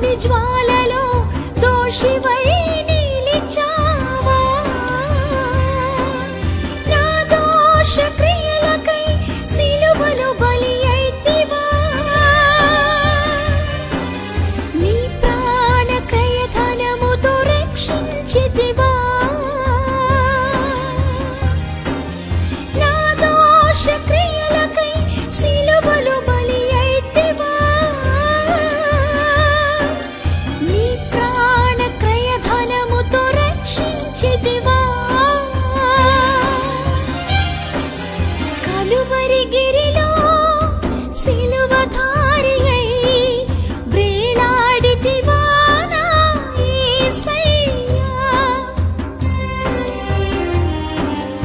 mecvale ఇలువరి గిరిలో